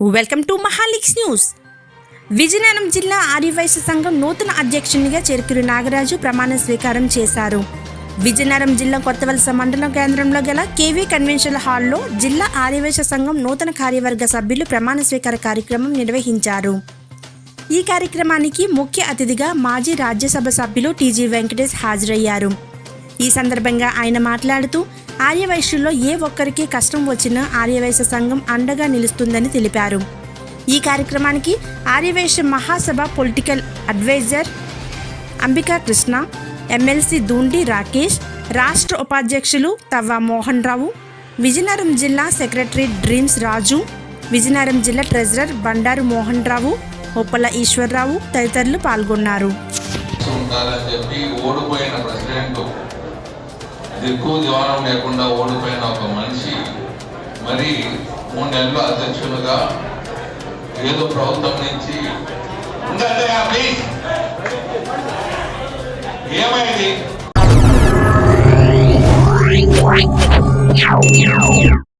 Welcome to Mahalix news Vizianagaram జిల్లా ఆర్యవైశ్య సంఘం నూతన అధ్యక్షునిగా చెరుకురు నాగరాజు ప్రమాణ స్వీకారం చేశారు. విజయనగరం జిల్లా కొత్తవలస మండలం కేంద్రంలో గల కేవీ కన్వెన్షన్ హాల్లో జిల్లా ఆర్యవేశ సంఘం నూతన కార్యవర్గ సభ్యులు ప్రమాణ స్వీకార కార్యక్రమం నిర్వహించారు. ఈ కార్యక్రమానికి ముఖ్య అతిథిగా మాజీ రాజ్యసభ సభ్యులు టీజీ వెంకటేష్ హాజరయ్యారు. ఈ సందర్భంగా ఆయన మాట్లాడుతూ ఆర్యవైశ్యుల్లో ఏ ఒక్కరికి కష్టం వచ్చినా ఆర్యవైశ్య సంఘం అండగా నిలుస్తుందని తెలిపారు. ఈ కార్యక్రమానికి Aryavysya Mahasabha political advisor Ambika Krishna MLC Dhoondi Rakesh రాష్ట్ర ఉపాధ్యక్షులు తవ్వ మోహన్ రావు విజయనగరం జిల్లా సెక్రటరీ డ్రీమ్స్ రాజు విజయనగరం జిల్లా ట్రెజరర్ బండారు మోహన్ రావు ఉప్పల ఈశ్వర్రావు తదితరులు పాల్గొన్నారు. దిక్కు దివాణం లేకుండా ఓడిపోయిన ఒక మనిషి మరి మూడు నెలలు అధ్యక్షులుగా ఏదో ప్రభుత్వం నుంచి ఏమైంది?